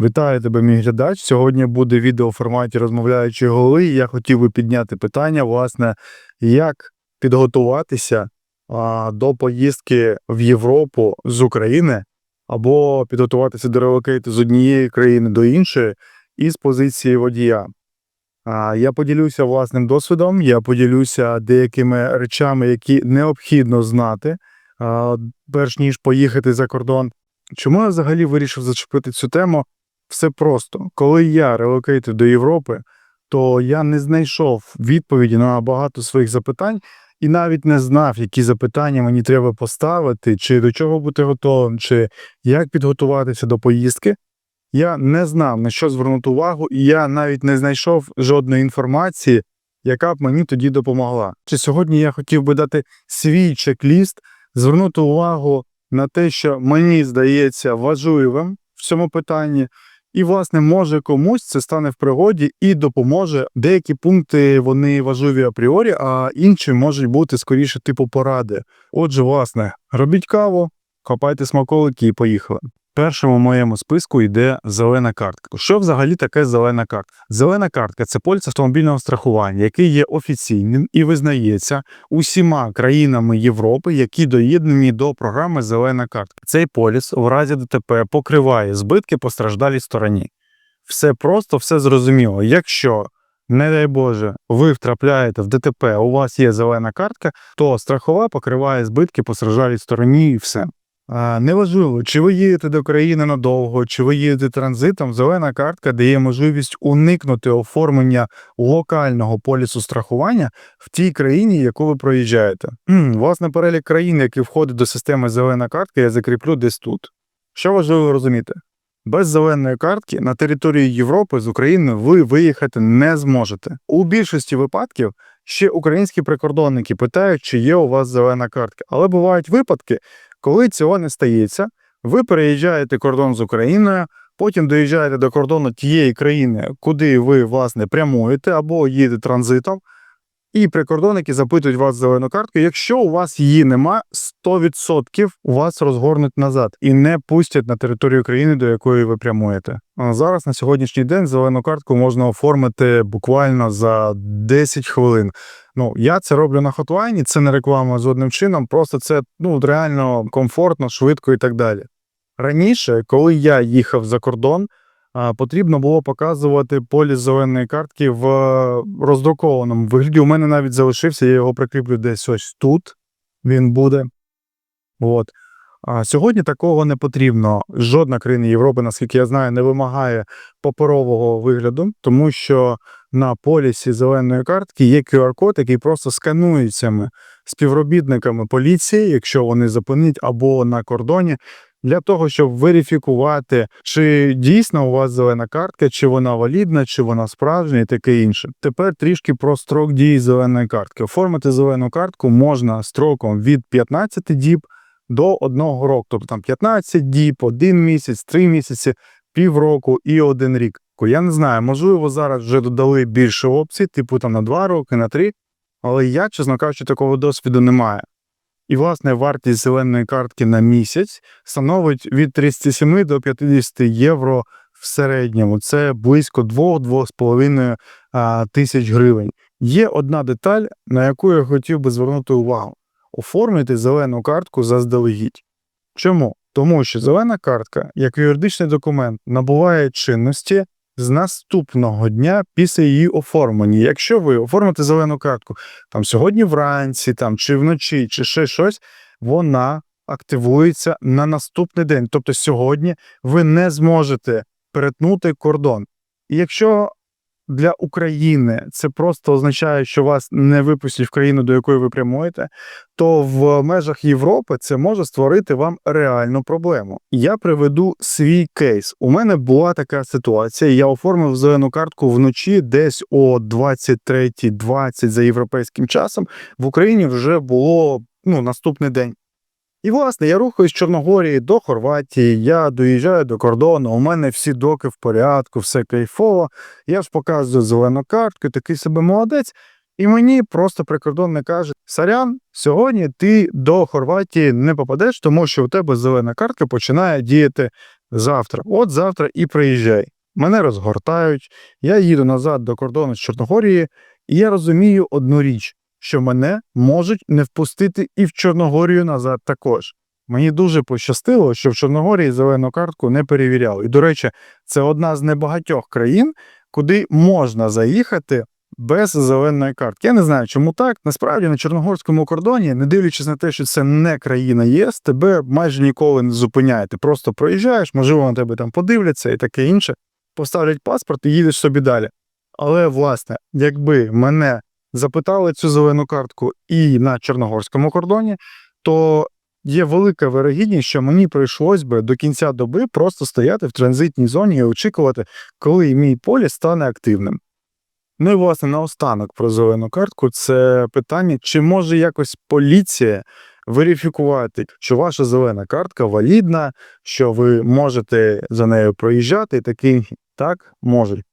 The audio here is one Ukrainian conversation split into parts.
Вітаю тебе, мій глядач. Сьогодні буде відео в форматі розмовляючої голови. Я хотів би підняти питання, власне, як підготуватися а, до поїздки в Європу з України, або підготуватися до релокейту з однієї країни до іншої із позиції водія. А, я поділюся власним досвідом, я поділюся деякими речами, які необхідно знати, а, перш ніж поїхати за кордон. Чому я взагалі вирішив зачепити цю тему? Все просто. Коли я релокейтив до Європи, то я не знайшов відповіді на багато своїх запитань і навіть не знав, які запитання мені треба поставити, чи до чого бути готовим, чи як підготуватися до поїздки. Я не знав, на що звернути увагу, і я навіть не знайшов жодної інформації, яка б мені тоді допомогла. Чи сьогодні я хотів би дати свій чек-ліст, звернути увагу на те, що мені здається важливим в цьому питанні, і, власне, може комусь це стане в пригоді і допоможе. Деякі пункти вони важливі апріорі, а інші можуть бути скоріше типу поради. Отже, власне, робіть каву, копайте смаколики і поїхали. Першим у моєму списку йде зелена картка. Що взагалі таке зелена картка? Зелена картка це поліс автомобільного страхування, який є офіційним і визнається усіма країнами Європи, які доєднані до програми Зелена картка. Цей поліс у разі ДТП покриває збитки постраждалій стороні. Все просто, все зрозуміло. Якщо, не дай Боже, ви втрапляєте в ДТП, у вас є зелена картка, то страхова покриває збитки постраждалій стороні і все. Неважливо, чи ви їдете до країни надовго, чи ви їдете транзитом, зелена картка дає можливість уникнути оформлення локального полісу страхування в тій країні, яку ви проїжджаєте. Власне, перелік країн, які входять до системи зелена картка, я закріплю десь тут. Що важливо розуміти? Без зеленої картки на території Європи з України ви виїхати не зможете. У більшості випадків ще українські прикордонники питають, чи є у вас зелена картка. Але бувають випадки, коли цього не стається, ви переїжджаєте кордон з Україною, потім доїжджаєте до кордону тієї країни, куди ви власне прямуєте або їдете транзитом. І прикордонники запитують вас зелену картку. Якщо у вас її нема, 100% у вас розгорнуть назад і не пустять на територію країни, до якої ви прямуєте. А зараз на сьогоднішній день зелену картку можна оформити буквально за 10 хвилин. Ну я це роблю на хотлайні, це не реклама жодним чином, просто це ну реально комфортно, швидко і так далі. Раніше, коли я їхав за кордон, потрібно було показувати поліс зеленої картки в е, роздрукованому вигляді. У мене навіть залишився, я його прикріплю десь ось тут. Він буде. От. А сьогодні такого не потрібно. Жодна країна Європи, наскільки я знаю, не вимагає паперового вигляду, тому що на полісі зеленої картки є QR-код, який просто сканується співробітниками поліції, якщо вони зупинять або на кордоні, для того, щоб верифікувати, чи дійсно у вас зелена картка, чи вона валідна, чи вона справжня і таке інше. Тепер трішки про строк дії зеленої картки. Оформити зелену картку можна строком від 15 діб до одного року, тобто там 15 діб, один місяць, три місяці, півроку і один рік. Я не знаю, можливо, зараз вже додали більше опцій, типу там на два роки, на три, але я, чесно кажучи, такого досвіду немає. І, власне, вартість зеленої картки на місяць становить від 37 до 50 євро в середньому. Це близько 2-2,5 тисяч гривень. Є одна деталь, на яку я хотів би звернути увагу: оформити зелену картку заздалегідь. Чому? Тому що зелена картка, як юридичний документ, набуває чинності з наступного дня після її оформлення. Якщо ви оформите зелену картку там сьогодні вранці, там чи вночі, чи ще щось, вона активується на наступний день. Тобто сьогодні ви не зможете перетнути кордон. І якщо для України це просто означає, що вас не випустять в країну, до якої ви прямуєте, то в межах Європи це може створити вам реальну проблему. Я приведу свій кейс. У мене була така ситуація. Я оформив зелену картку вночі, десь о 23.20 за європейським часом. В Україні вже було ну, наступний день. І, власне, я рухаюсь з Чорногорії до Хорватії, я доїжджаю до кордону, у мене всі доки в порядку, все кайфово. Я ж показую зелену картку, такий себе молодець. І мені просто прикордонник каже: Сарян, сьогодні ти до Хорватії не попадеш, тому що у тебе зелена картка починає діяти завтра, от завтра і приїжджай. Мене розгортають, я їду назад до кордону з Чорногорії, і я розумію одну річ, що мене можуть не впустити і в Чорногорію назад також. Мені дуже пощастило, що в Чорногорії зелену картку не перевіряли. І, до речі, це одна з небагатьох країн, куди можна заїхати без зеленої картки. Я не знаю, чому так. Насправді на чорногорському кордоні, не дивлячись на те, що це не країна ЄС, тебе майже ніколи не зупиняє. Ти просто проїжджаєш, можливо, на тебе там подивляться і таке інше, поставлять паспорт і їдеш собі далі. Але, власне, якби мене запитали цю зелену картку і на чорногорському кордоні, то є велика вирогідність, що мені прийшлось би до кінця доби просто стояти в транзитній зоні і очікувати, коли мій поліс стане активним. Ну і власне наостанок про зелену картку це питання, чи може якось поліція верифікувати, що ваша зелена картка валідна, що ви можете за нею проїжджати, і такий так можуть.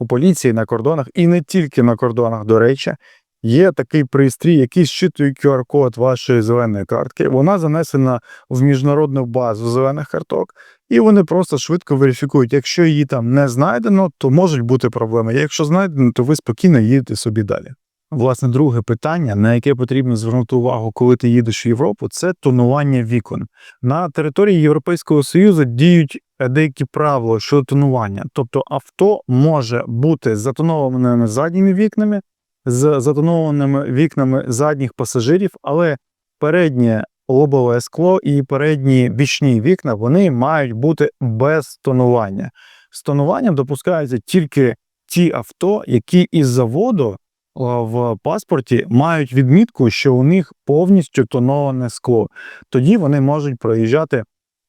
У поліції на кордонах, і не тільки на кордонах, до речі, є такий пристрій, який щитує QR-код вашої зеленої картки. Вона занесена в міжнародну базу зелених карток, і вони просто швидко верифікують. Якщо її там не знайдено, то можуть бути проблеми. Якщо знайдено, то ви спокійно їдете собі далі. Власне, друге питання, на яке потрібно звернути увагу, коли ти їдеш в Європу, це тонування вікон. На території Європейського Союзу діють деякі правила щодо тонування. Тобто авто може бути затонованими задніми вікнами, з затонованими вікнами задніх пасажирів, але переднє лобове скло і передні бічні вікна вони мають бути без тонування. З тонуванням допускаються тільки ті авто, які із заводу в паспорті мають відмітку, що у них повністю тоноване скло. Тоді вони можуть проїжджати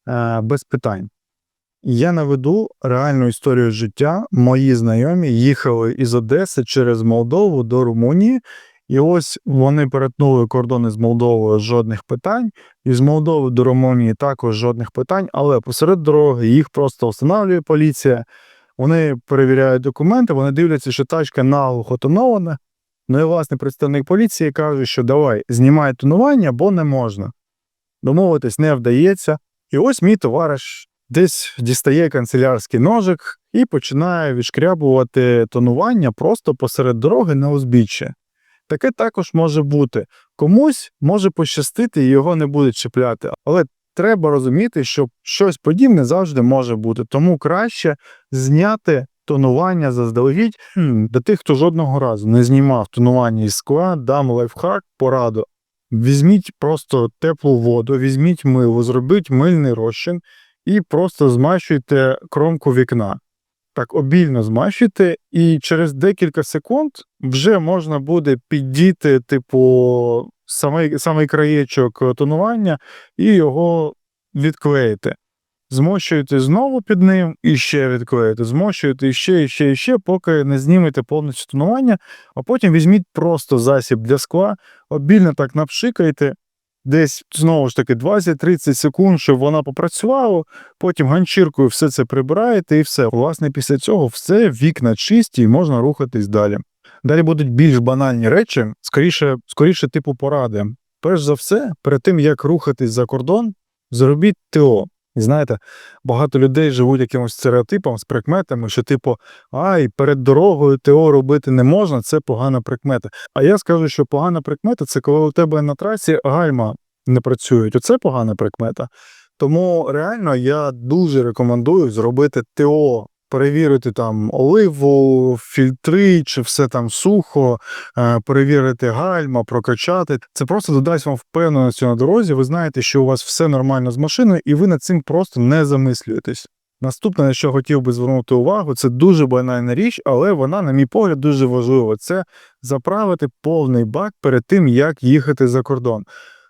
е, без питань. Я наведу реальну історію життя. Мої знайомі їхали із Одеси через Молдову до Румунії, і ось вони перетнули кордони з Молдовою жодних питань, і з Молдови до Румунії також жодних питань, але посеред дороги їх просто встановлює поліція. Вони перевіряють документи, вони дивляться, що тачка наглухо тонована. Ну і власне представник поліції каже, що давай знімай тонування, бо не можна. Домовитись не вдається. І ось мій товариш десь дістає канцелярський ножик і починає відшкрябувати тонування просто посеред дороги на узбіччя. Таке також може бути. Комусь може пощастити і його не будуть чіпляти, але треба розуміти, що щось подібне завжди може бути. Тому краще зняти тонування заздалегідь до тих, хто жодного разу не знімав тонування із скла, дам лайфхак, пораду. Візьміть просто теплу воду, візьміть мило, зробіть мильний розчин і просто змащуйте кромку вікна. Так обільно змащуйте, і через декілька секунд вже можна буде піддіти, типу, самий, самий краєчок тонування і його відклеїти. Змощуєте знову під ним і ще відклеїте, змощуєте ще, і ще, і ще, поки не знімете повністю тонування, а потім візьміть просто засіб для скла, обільно так напшикайте, десь знову ж таки 20-30 секунд, щоб вона попрацювала, потім ганчіркою все це прибираєте і все. Власне, після цього все вікна чисті і можна рухатись далі. Далі будуть більш банальні речі, скоріше, скоріше типу поради. Перш за все, перед тим як рухатись за кордон, зробіть ТО. І знаєте, багато людей живуть якимось стереотипом з прикметами, що, типу, ай, перед дорогою ТО робити не можна, це погана прикмета. А я скажу, що погана прикмета це коли у тебе на трасі гальма не працюють. Оце погана прикмета. Тому реально я дуже рекомендую зробити ТО перевірити там оливу, фільтри, чи все там сухо, е, перевірити гальма, прокачати. Це просто додасть вам впевненості на дорозі. Ви знаєте, що у вас все нормально з машиною, і ви над цим просто не замислюєтесь. Наступне, на що хотів би звернути увагу, це дуже банальна річ, але вона, на мій погляд, дуже важлива. Це заправити повний бак перед тим, як їхати за кордон.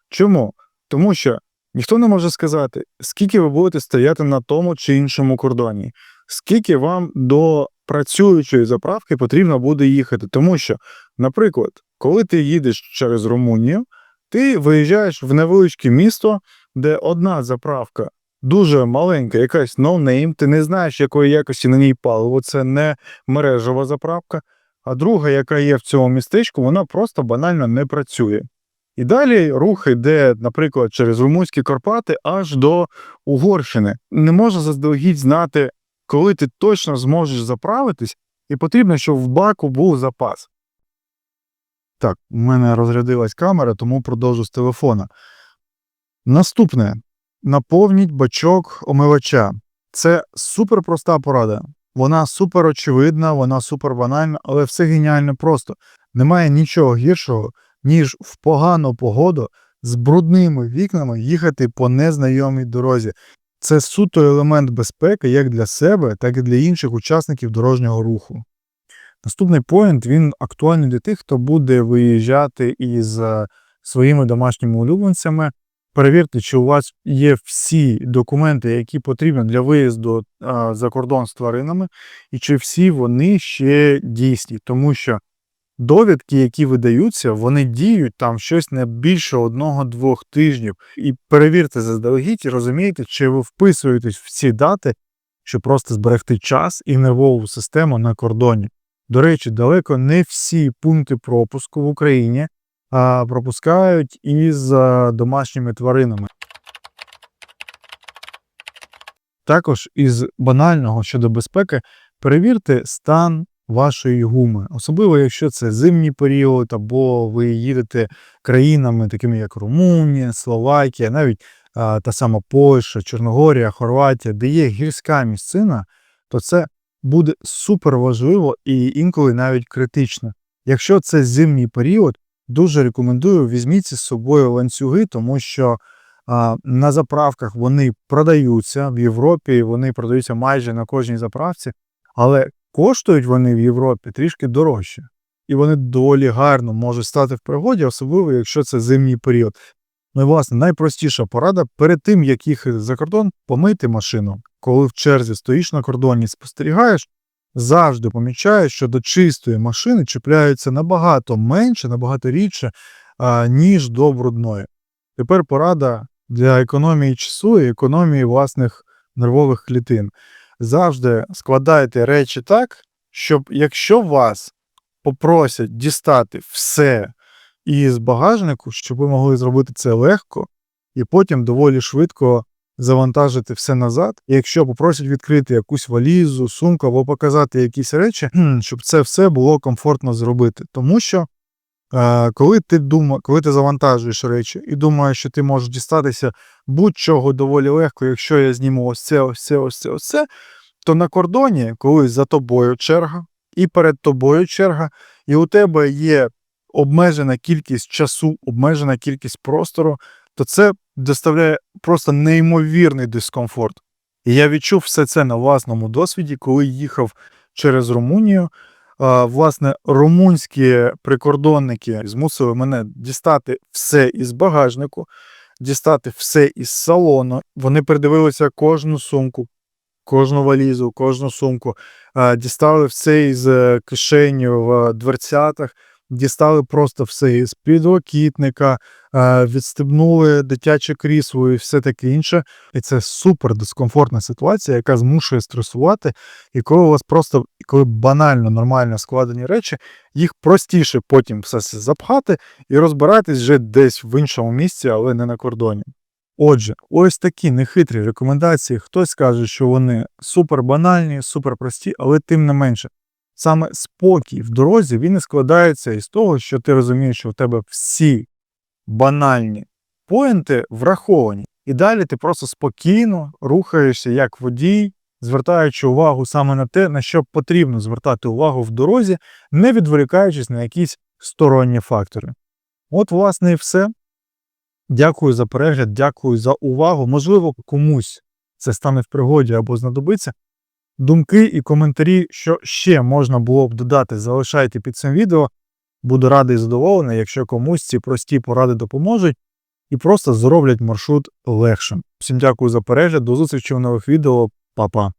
Чому? Тому що ніхто не може сказати, скільки ви будете стояти на тому чи іншому кордоні скільки вам до працюючої заправки потрібно буде їхати. Тому що, наприклад, коли ти їдеш через Румунію, ти виїжджаєш в невеличке місто, де одна заправка дуже маленька, якась ноунейм, ти не знаєш, якої якості на ній паливо, це не мережева заправка. А друга, яка є в цьому містечку, вона просто банально не працює. І далі рух йде, наприклад, через румунські Карпати аж до Угорщини. Не можна заздалегідь знати, коли ти точно зможеш заправитись, і потрібно, щоб в баку був запас. Так, у мене розрядилась камера, тому продовжу з телефона. Наступне: наповніть бачок омивача. Це супер проста порада. Вона супер очевидна, вона супер банальна, але все геніально просто. Немає нічого гіршого, ніж в погану погоду з брудними вікнами їхати по незнайомій дорозі. Це суто елемент безпеки як для себе, так і для інших учасників дорожнього руху. Наступний поінт він актуальний для тих, хто буде виїжджати із е, своїми домашніми улюбленцями. Перевірте, чи у вас є всі документи, які потрібні для виїзду за кордон з тваринами, і чи всі вони ще дійсні, тому що довідки, які видаються, вони діють там щось не більше одного-двох тижнів. І перевірте заздалегідь і розумієте, чи ви вписуєтесь в ці дати, щоб просто зберегти час і нервову систему на кордоні. До речі, далеко не всі пункти пропуску в Україні а, пропускають із домашніми тваринами. Також із банального щодо безпеки перевірте стан вашої гуми, особливо якщо це зимній період, або ви їдете країнами, такими як Румунія, Словакія, навіть а, та сама Польща, Чорногорія, Хорватія, де є гірська місцина, то це буде супер важливо і інколи навіть критично. Якщо це зимній період, дуже рекомендую візьміть з собою ланцюги, тому що на заправках вони продаються в Європі, вони продаються майже на кожній заправці, але коштують вони в Європі трішки дорожче. І вони доволі гарно можуть стати в пригоді, особливо якщо це зимній період. Ну і власне найпростіша порада перед тим, як їхати за кордон, помити машину. Коли в черзі стоїш на кордоні і спостерігаєш, завжди помічаєш, що до чистої машини чіпляються набагато менше, набагато рідше, ніж до брудної. Тепер порада для економії часу і економії власних нервових клітин. Завжди складайте речі так, щоб якщо вас попросять дістати все із багажнику, щоб ви могли зробити це легко і потім доволі швидко завантажити все назад. І якщо попросять відкрити якусь валізу, сумку або показати якісь речі, щоб це все було комфортно зробити. Тому що коли ти дума, коли ти завантажуєш речі і думаєш, що ти можеш дістатися будь-чого доволі легко, якщо я зніму ось це, ось це, ось це, ось це, то на кордоні, коли за тобою черга, і перед тобою черга, і у тебе є обмежена кількість часу, обмежена кількість простору, то це доставляє просто неймовірний дискомфорт. І я відчув все це на власному досвіді, коли їхав через Румунію. Власне, румунські прикордонники змусили мене дістати все із багажнику, дістати все із салону. Вони передивилися кожну сумку, кожну валізу, кожну сумку, дістали все із е, кишені в дверцятах, дістали просто все із підлокітника, е, відстебнули дитяче крісло і все таке інше. І це супер дискомфортна ситуація, яка змушує стресувати. І коли у вас просто коли банально нормально складені речі, їх простіше потім все запхати і розбиратись вже десь в іншому місці, але не на кордоні. Отже, ось такі нехитрі рекомендації. Хтось скаже, що вони супер банальні, супер прості, але тим не менше. Саме спокій в дорозі він і складається із того, що ти розумієш, що у тебе всі банальні поінти враховані. І далі ти просто спокійно рухаєшся як водій, звертаючи увагу саме на те, на що потрібно звертати увагу в дорозі, не відволікаючись на якісь сторонні фактори. От, власне, і все. Дякую за перегляд, дякую за увагу. Можливо, комусь це стане в пригоді або знадобиться. Думки і коментарі, що ще можна було б додати, залишайте під цим відео. Буду радий і задоволений, якщо комусь ці прості поради допоможуть і просто зроблять маршрут легшим. Всім дякую за перегляд, до зустрічі в нових відео, Па-па.